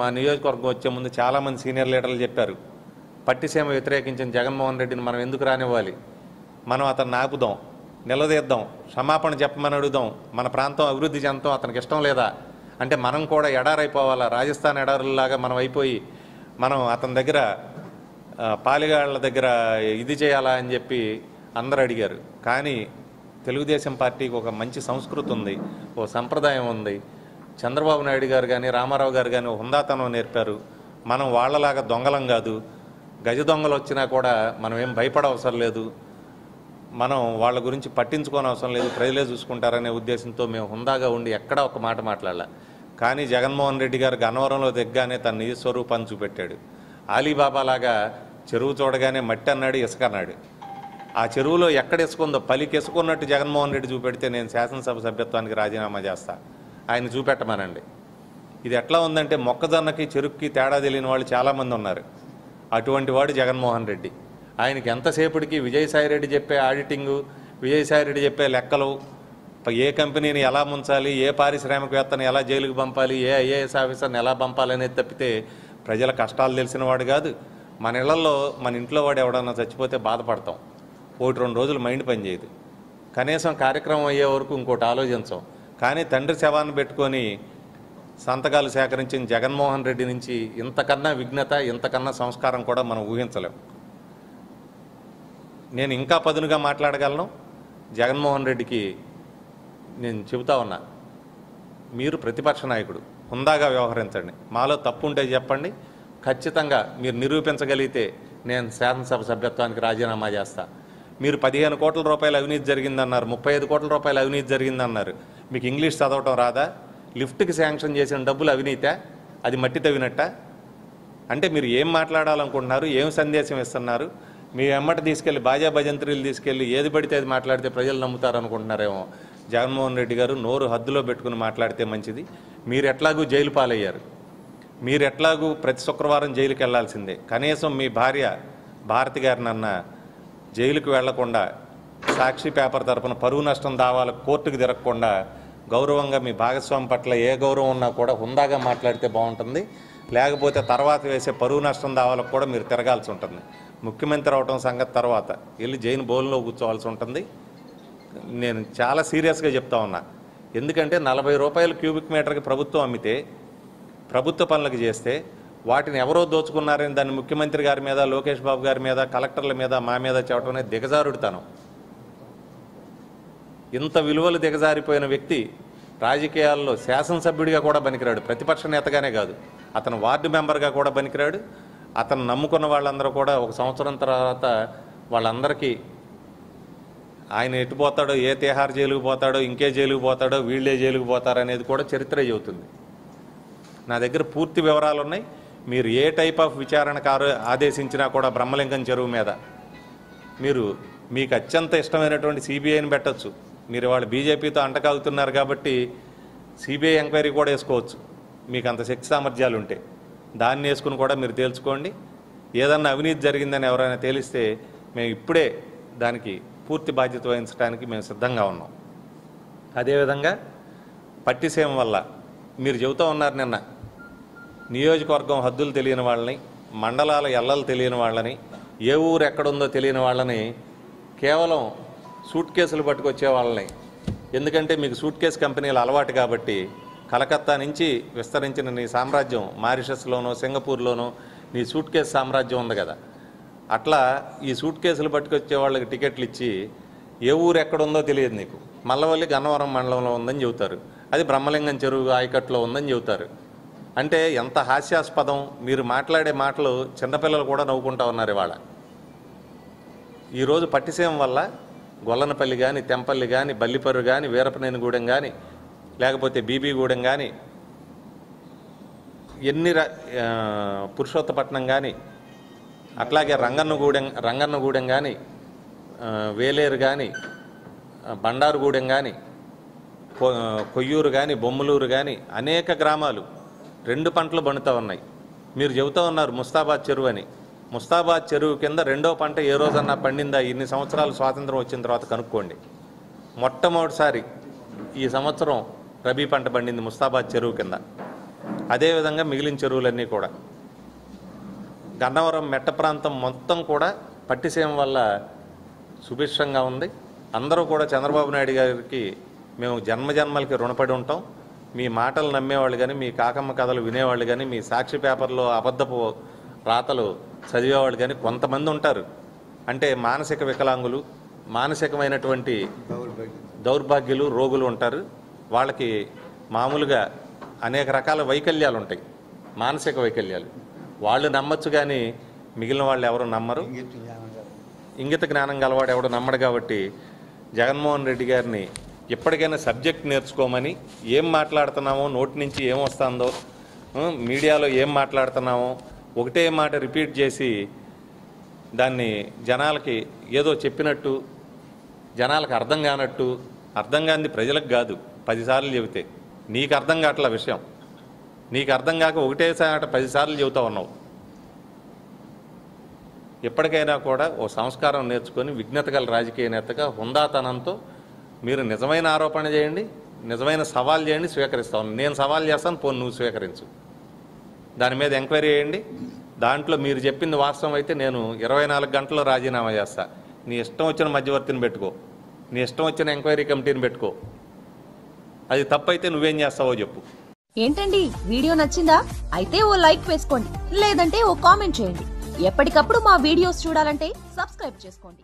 మా నియోజకవర్గం వచ్చే ముందు చాలామంది సీనియర్ లీడర్లు చెప్పారు. పట్టిసీమ వ్యతిరేకించిన జగన్మోహన్ రెడ్డిని మనం ఎందుకు రానివ్వాలి? మనం అతను నాకుదాం నిలదీద్దాం క్షమాపణ చెప్పమని అడుగుదాం. మన ప్రాంతం అభివృద్ధి చెందడం అతనికి ఇష్టం లేదా? అంటే మనం కూడా ఎడారైపోవాలా? రాజస్థాన్ ఎడారులాగా మనం అయిపోయి మనం అతని దగ్గర పాలిగాళ్ళ దగ్గర ఇది చేయాలా అని చెప్పి అందరు అడిగారు. కానీ తెలుగుదేశం పార్టీకి ఒక మంచి సంస్కృతి ఉంది ఓ సంప్రదాయం ఉంది. చంద్రబాబు నాయుడు గారు కానీ రామారావు గారు కానీ హుందాతనం నేర్పారు. మనం వాళ్ళలాగా దొంగలం కాదు. గజ దొంగలు వచ్చినా కూడా మనం ఏం భయపడవసరం లేదు. మనం వాళ్ళ గురించి పట్టించుకోని అవసరం లేదు. ప్రజలే చూసుకుంటారనే ఉద్దేశంతో మేము హుందాగా ఉండి ఎక్కడా ఒక మాట మాట్లాడాల. కానీ జగన్మోహన్ రెడ్డి గారు గన్నవరంలో దిగ్గానే తన నిజ స్వరూపాన్ని చూపెట్టాడు. ఆలీబాబా లాగా చెరువు చూడగానే మట్టి అన్నాడు ఇసుక అన్నాడు. ఆ చెరువులో ఎక్కడ ఇసుకుందో పలికి ఇసుకున్నట్టు జగన్మోహన్ రెడ్డి చూపెడితే నేను శాసనసభ సభ్యత్వానికి రాజీనామా చేస్తా. ఆయన చూపెట్టమనండి. ఇది ఎట్లా ఉందంటే మొక్కజొన్నకి చెరుక్కి తేడా తెలియని వాళ్ళు చాలామంది ఉన్నారు. అటువంటి వాడు జగన్మోహన్ రెడ్డి. ఆయనకి ఎంతసేపటికి విజయసాయిరెడ్డి చెప్పే ఆడిటింగు విజయసాయిరెడ్డి చెప్పే లెక్కలు ఏ కంపెనీని ఎలా ముంచాలి ఏ పారిశ్రామికవేత్తని ఎలా జైలుకు పంపాలి ఏ ఐఏఎస్ ఆఫీసర్ని ఎలా పంపాలి అనేది తప్పితే ప్రజల కష్టాలు తెలిసిన వాడు కాదు. మన ఇళ్ళలో మన ఇంట్లో వాడు ఎవడన్నా చచ్చిపోతే బాధపడతాం. ఒకటి రెండు రోజులు మైండ్ పనిచేయదు కనీసం కార్యక్రమం అయ్యే వరకు ఇంకోటి ఆలోచించం. కానీ తండ్రి శవాన్ని పెట్టుకొని సంతకాలు సేకరించిన జగన్మోహన్ రెడ్డి నుంచి ఇంతకన్నా విఘ్నత ఇంతకన్నా సంస్కారం కూడా మనం ఊహించలేం. నేను ఇంకా పదునుగా మాట్లాడగలను. జగన్మోహన్ రెడ్డికి నేను చెబుతా ఉన్నా మీరు ప్రతిపక్ష నాయకుడు హుందాగా వ్యవహరించండి. మాలో తప్పు ఉంటే చెప్పండి. ఖచ్చితంగా మీరు నిరూపించగలిగితే నేను శాసనసభ సభ్యత్వానికి రాజీనామా చేస్తా. మీరు పదిహేను కోట్ల రూపాయల అవినీతి జరిగిందన్నారు ముప్పై ఐదు కోట్ల రూపాయల అవినీతి జరిగిందన్నారు. మీకు ఇంగ్లీష్ చదవటం రాదా? లిఫ్ట్కి శాంక్షన్ చేసిన డబ్బులు అవినీత? అది మట్టి తవ్వినట్ట? అంటే మీరు ఏం మాట్లాడాలనుకుంటున్నారు? ఏం సందేశం ఇస్తున్నారు? మీ వెమ్మట తీసుకెళ్ళి బాజా భజంత్రీలు తీసుకెళ్ళి ఏది పడితే అది మాట్లాడితే ప్రజలు నమ్ముతారు అనుకుంటున్నారేమో జగన్మోహన్ రెడ్డి గారు నోరు హద్దులో పెట్టుకుని మాట్లాడితే మంచిది. మీరు ఎట్లాగూ జైలు పాలయ్యారు. మీరు ఎట్లాగూ ప్రతి శుక్రవారం జైలుకి వెళ్ళాల్సిందే కనీసం మీ భార్య భారతి గారినన్నా జైలుకు వెళ్ళకుండా సాక్షి పేపర్ తరపున పరువు నష్టం దావాల కోర్టుకు తిరగకుండా గౌరవంగా మీ భాగస్వామి పట్ల ఏ గౌరవం ఉన్నా కూడా హుందాగా మాట్లాడితే బాగుంటుంది. లేకపోతే తర్వాత వేసే పరువు నష్టం దావాలకు కూడా మీరు తిరగాల్సి ఉంటుంది. ముఖ్యమంత్రి అవటం సంగతి తర్వాత. వెళ్ళి జైలు బోన్లో కూర్చోవాల్సి ఉంటుంది. నేను చాలా సీరియస్గా చెప్తా ఉన్నా. ఎందుకంటే నలభై రూపాయల క్యూబిక్ మీటర్కి ప్రభుత్వం అమ్మితే ప్రభుత్వ పనులకు చేస్తే వాటిని ఎవరో దోచుకున్నారని దాన్ని ముఖ్యమంత్రి గారి మీద లోకేష్ బాబు గారి మీద కలెక్టర్ల మీద మా మీద చెప్పడం అనేది దిగజారుడుతనం. ఇంత విలువలు దిగజారిపోయిన వ్యక్తి రాజకీయాల్లో శాసనసభ్యుడిగా కూడా పనికిరాడు. ప్రతిపక్ష నేతగానే కాదు. అతను వార్డు మెంబర్గా కూడా పనికిరాడు. అతను నమ్ముకున్న వాళ్ళందరూ కూడా ఒక సంవత్సరం తర్వాత వాళ్ళందరికీ ఆయన ఎటు పోతాడో ఏ తిహార్ జైలుకు పోతాడో ఇంకే జైలుకు పోతాడో వీళ్ళే జైలుకు పోతారనేది కూడా చరిత్ర చెబుతుంది. నా దగ్గర పూర్తి వివరాలు ఉన్నాయి మీరు ఏ టైప్ ఆఫ్ విచారణకు ఆదేశించినా కూడా బ్రహ్మలింగం చెరువు మీద. మీరు మీకు అత్యంత ఇష్టమైనటువంటి సిబిఐని పెట్టొచ్చు. మీరు వాళ్ళు బీజేపీతో అంటకాగుతున్నారు కాబట్టి సిబిఐ ఎంక్వైరీ కూడా వేసుకోవచ్చు. మీకు అంత శక్తి సామర్థ్యాలు ఉంటే. దాన్ని వేసుకుని కూడా మీరు తేల్చుకోండి. ఏదన్నా అవినీతి జరిగిందని ఎవరైనా తేలిస్తే మేము ఇప్పుడే దానికి పూర్తి బాధ్యత వహించడానికి మేము సిద్ధంగా ఉన్నాం. అదేవిధంగా పట్టిసేమ వల్ల మీరు చెబుతూ ఉన్నారు నిన్న నియోజకవర్గం హద్దులు తెలియని వాళ్ళని మండలాల ఎల్లలు తెలియని వాళ్ళని ఏ ఊరు ఎక్కడుందో తెలియని వాళ్ళని కేవలం సూట్ కేసులు పట్టుకొచ్చే వాళ్ళని. ఎందుకంటే మీకు సూట్ కేసు కంపెనీలు అలవాటు కాబట్టి కలకత్తా నుంచి విస్తరించిన నీ సామ్రాజ్యం మారిషస్లోనో సింగపూర్లోనో నీ సూట్ కేసు సామ్రాజ్యం ఉంది కదా. అట్లా ఈ సూట్ కేసులు పట్టుకొచ్చే వాళ్ళకి టికెట్లు ఇచ్చి ఏ ఊరు ఎక్కడుందో తెలియదు నీకు. మల్లవల్లి గన్నవరం మండలంలో ఉందని చెబుతారు. అది బ్రహ్మలింగం చెరువు ఆయకట్లో ఉందని చెబుతారు. అంటే ఎంత హాస్యాస్పదం మీరు మాట్లాడే మాటలు చిన్నపిల్లలు కూడా నవ్వుకుంటా ఉన్నారు ఇవాళ. ఈరోజు పట్టిసీమ వల్ల గొల్లనపల్లి కానీ తెంపల్లి కానీ బల్లిపర్రు కానీ వీరపనేనిగూడెం కానీ లేకపోతే బీబీగూడెం కానీ ఎన్ని ర- పురుషోత్తపట్నం కానీ అట్లాగే రంగన్నగూడెం రంగన్నగూడెం కానీ వేలేరు కానీ బండారుగూడెం కానీ కొ- కొయ్యూరు కానీ బొమ్మలూరు కానీ అనేక గ్రామాలు రెండు పంటలు పండుతూ ఉన్నాయి. మీరు చెబుతూ ఉన్నారు ముస్తాబాద్ చెరువు అని. ముస్తాబాద్ చెరువు కింద రెండో పంట ఏ రోజన్నా పండిందా? ఇన్ని సంవత్సరాలు స్వాతంత్రం వచ్చిన తర్వాత కనుక్కోండి. మొట్టమొదటిసారి ఈ సంవత్సరం రబీ పంట పండింది ముస్తాబాద్ చెరువు కింద. అదేవిధంగా మిగిలిన చెరువులన్నీ కూడా. గన్నవరం మెట్ట ప్రాంతం మొత్తం కూడా పట్టిసీమ వల్ల సుభిక్షంగా ఉంది. అందరూ కూడా చంద్రబాబు నాయుడు గారికి మేము జన్మజన్మలకి రుణపడి ఉంటాం. మీ మాటలు నమ్మేవాళ్ళు కానీ మీ కాకమ్మ కథలు వినేవాళ్ళు కానీ మీ సాక్షి పేపర్లో అబద్ధపు రాతలు చదివేవాళ్ళు కానీ కొంతమంది ఉంటారు. అంటే మానసిక వికలాంగులు మానసికమైనటువంటి దౌర్భాగ్యులు రోగులు ఉంటారు. వాళ్ళకి మామూలుగా అనేక రకాల వైకల్యాలు ఉంటాయి మానసిక వైకల్యాలు. వాళ్ళు నమ్మచ్చు కానీ మిగిలిన వాళ్ళు ఎవరు నమ్మరు. ఇంగిత జ్ఞానం గలవాడు ఎవడు నమ్మడు కాబట్టి జగన్మోహన్ రెడ్డి గారిని ఎప్పటికైనా సబ్జెక్ట్ నేర్చుకోమని ఏం మాట్లాడుతున్నామో నోటి నుంచి ఏం వస్తుందో మీడియాలో ఏం మాట్లాడుతున్నామో ఒకటే మాట రిపీట్ చేసి దాన్ని జనాలకి ఏదో చెప్పినట్టు జనాలకు అర్థం కానట్టు అర్థం కానిది ప్రజలకు కాదు పదిసార్లు చెబితే. నీకు అర్థం కావట్ల విషయం. నీకు అర్థం కాక ఒకటేసారి పదిసార్లు చెబుతా ఉన్నావు. ఎప్పటికైనా కూడా ఓ సంస్కారం నేర్చుకొని విఘ్నత గల రాజకీయ నేతగా హుందాతనంతో మీరు నిజమైన ఆరోపణ చేయండి నిజమైన సవాల్ చేయండి స్వీకరిస్తాను నేను సవాల్ చేస్తాను పోను నువ్వు స్వీకరించు. దాని మీద ఎంక్వైరీ చేయండి. దాంట్లో మీరు చెప్పింది వాస్తవం అయితే నేను ఇరవై నాలుగు గంటల్లో రాజీనామా చేస్తా. నీ ఇష్టం వచ్చిన మధ్యవర్తిని పెట్టుకో. నీ ఇష్టం వచ్చిన ఎంక్వైరీ కమిటీని పెట్టుకో. అది తప్పైతే నువ్వేం చేస్తావో చెప్పు. ఏంటండి? వీడియో నచ్చిందా? అయితే ఓ లైక్ వేసుకోండి. లేదంటే ఓ కామెంట్ చేయండి. ఎప్పటికప్పుడు మా వీడియోస్ చూడాలంటే సబ్స్క్రైబ్ చేసుకోండి.